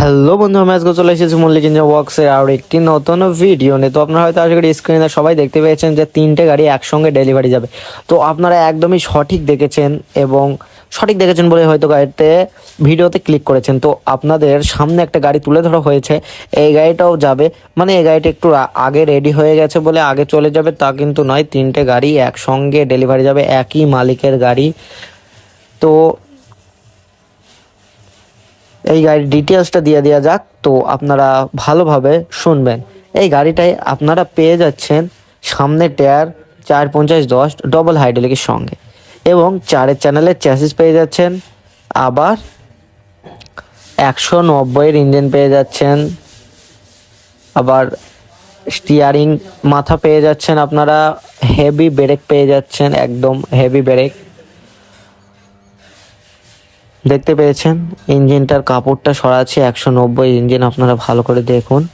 Hello বন্ধু আমি আজকে চলে এসেছি মল্লিক ইঞ্জিন ওয়ার্কসের আর একটি নতুন ভিডিও নিয়ে। তো আপনারা হয়তো আজকের স্ক্রিনে সবাই দেখতে পেয়েছেন যে তিনটে গাড়ি একসঙ্গে ডেলিভারি যাবে। তো আপনারা একদমই সঠিক দেখেছেন এবং সঠিক দেখেছেন বলে হয়তো গাড়িতে ভিডিওতে ক্লিক করেছেন। তো আপনাদের সামনে একটা গাড়ি তুলে ধরা হয়েছে। এই গাড়িটাও যাবে। মানে এই গাড়িটা একটু আগে রেডি হয়ে গেছে বলে আগে চলে যাবে, তা কিন্তু নয়। তিনটে গাড়ি একসঙ্গে ডেলিভারি যাবে। একই মালিকের গাড়ি। তো এই গাড়ির ডিটেলসটা দিয়ে দেওয়া যাক। তো আপনারা ভালোভাবে শুনবেন। এই গাড়িটায় আপনারা পেয়ে যাচ্ছেন সামনে টায়ার চার পঞ্চাশ দশ ডবল হাইড্রোলিকের সঙ্গে। এবং চারের চ্যানেলের চ্যাসিস পেয়ে যাচ্ছেন। আবার একশো নব্বইয়ের ইঞ্জিন পেয়ে যাচ্ছেন। আবার স্টিয়ারিং মাথা পেয়ে যাচ্ছেন আপনারা। হেভি ব্রেক পেয়ে যাচ্ছেন, একদম হেভি ব্রেক দেখতে পেয়েছেন? ইঞ্জিনটার কাপড়টা সরাচ্ছে, একশো নব্বই ইঞ্জিন আপনারা ভালো করে দেখুন।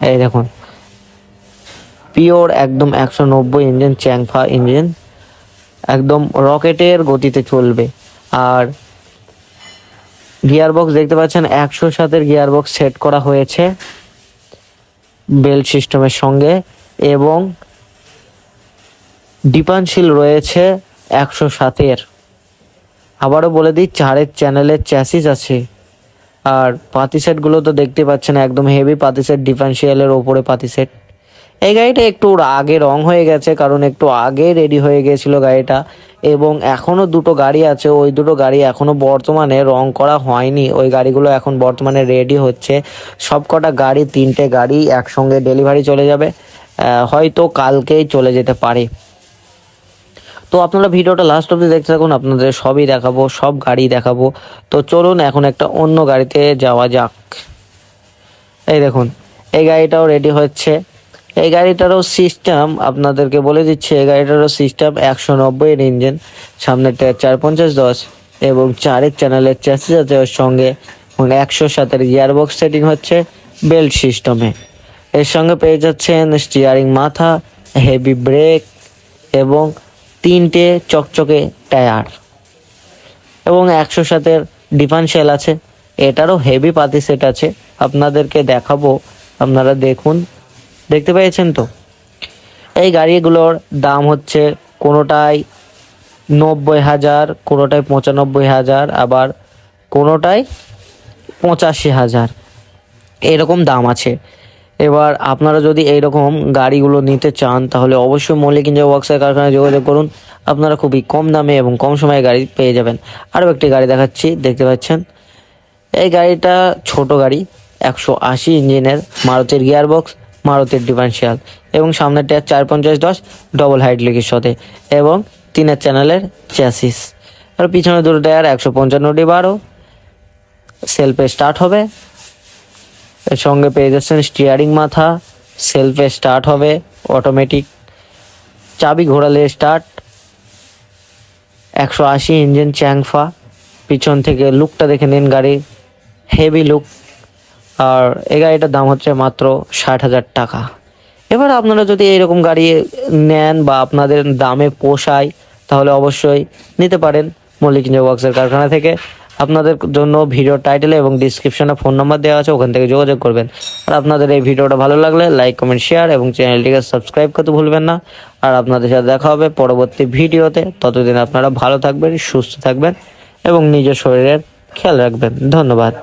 এই দেখুন। পিওর একদম একশো নব্বই ইঞ্জিন, চ্যাংফা ইঞ্জিন। একদম রকেটের গতিতে চলবে। আর গিয়ার বক্স দেখতে পাচ্ছেন, একশো সাতের গিয়ার বক্স সেট করা হয়েছে বেল্ট সিস্টেমের সঙ্গে। এবং ডিপানশীল রয়েছে একশো সাতের। আবারও বলে দিই, চারের চ্যানেলের চ্যাসিস আছে। আর পাতি সেটগুলো তো দেখতে পাচ্ছেন, একদম হেভি পাতি সেট ডিফারেন্সিয়ালের ওপরে পাতি সেট এই গাড়িটা একটু আগে রং হয়ে গেছে, কারণ একটু আগে রেডি হয়ে গেছিল গাড়িটা, এবং এখনও দুটো গাড়ি আছে। ওই দুটো গাড়ি এখনও বর্তমানে রং করা হয়নি। ওই গাড়িগুলো এখন বর্তমানে রেডি হচ্ছে। সবকটা গাড়ি, তিনটে গাড়ি একসঙ্গে ডেলিভারি চলে যাবে। হয়তো কালকেই চলে যেতে পারে। তো আপনারা ভিডিওটা লাস্ট অবধি দেখতে থাকুন, আপনাদের সবই দেখাবো, সব গাড়ি দেখাবো। তো চলুন এখন একটা অন্য গাড়িতে যাওয়া যাক। এই দেখুন, এই গাড়িটাও রেডি হচ্ছে। এই গাড়িটারও সিস্টেম আপনাদেরকে বলে দিচ্ছে, এই গাড়িটারও সিস্টেম একশো নব্বইয়ের ইঞ্জিন সামনেটা চার পঞ্চাশ দশ এবং চারের চ্যানেলের চ্যাসিস আছে ওর সঙ্গে একশো সাতের গিয়ারবক্স সেটিং হচ্ছে বেল্ট সিস্টেমে এর সঙ্গে পেয়ে যাচ্ছেন স্টিয়ারিং মাথা হেভি ব্রেক এবং তিনটে চকচকে টায়ার। এবং একশো সাতের ডিফারেন্সিয়াল আছে। এটারও হেভি পাতি সেট আছে। আপনাদেরকে দেখাবো। আপনারা দেখুন। দেখতে পেয়েছেন তো? এই গাড়িগুলোর দাম হচ্ছে কোনোটাই নব্বই হাজার কোনোটাই পঁচানব্বই হাজার, আবার কোনোটাই পঁচাশি হাজার। এরকম দাম আছে। এবার আপনারা যদি এইরকম গাড়িগুলো নিতে চান, তাহলে অবশ্যই মল্লিক ইঞ্জিন ওয়ার্কসের কারখানায় যোগাযোগ করুন। আপনারা খুবই কম দামে এবং কম সময়ে গাড়ি পেয়ে যাবেন। আরও একটি গাড়ি দেখাচ্ছি, দেখতে পাচ্ছেন? এই গাড়িটা ছোট গাড়ি, একশো আশি ইঞ্জিনের, মারুতির গিয়ার বক্স মারুতির ডিফারেন্সিয়াল এবং সামনের টায়ার চার পঞ্চাশ দশ ডবল হাইট হাইড্রোলিকের সাথে এবং তিনের চ্যানেলের চ্যাসিস আর পিছনে দুটো টায়ার একশো পঞ্চান্নটি বারো সেলফে স্টার্ট হবে। এর সঙ্গে পেয়ে যাচ্ছেন স্টিয়ারিং মাথা সেলফে স্টার্ট হবে অটোমেটিক চাবি ঘোরালে স্টার্ট একশো আশি ইঞ্জিন চ্যাংফা পিছন থেকে লুকটা দেখে নিন গাড়ির হেভি লুক আর এই গাড়িটার দাম হচ্ছে মাত্র ষাট হাজার টাকা। এবার আপনারা যদি এইরকম গাড়ি নেন বা আপনাদের দামে পোষায়, তাহলে অবশ্যই নিতে পারেন মল্লিক ওয়ার্কসের কারখানা থেকে। আপনাদের জন্য ভিডিও টাইটেলে এবং ডিসক্রিপশনে ফোন নাম্বার দেওয়া আছে, ওখান থেকে যোগাযোগ করবেন। আর আপনাদের এই ভিডিওটা ভালো লাগলে লাইক কমেন্ট শেয়ার এবং চ্যানেলটিকে সাবস্ক্রাইব করতে ভুলবেন না। আর আপনাদের সাথে দেখা হবে পরবর্তী ভিডিওতে। ততদিন আপনারা ভালো থাকবেন, সুস্থ থাকবেন এবং নিজের শরীরের খেয়াল রাখবেন। ধন্যবাদ।